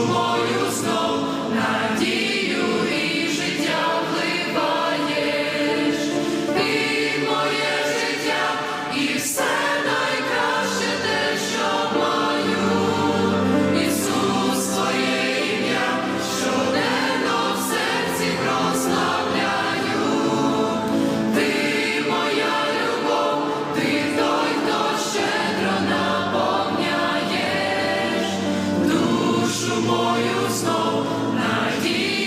tomorrow. Христом надії.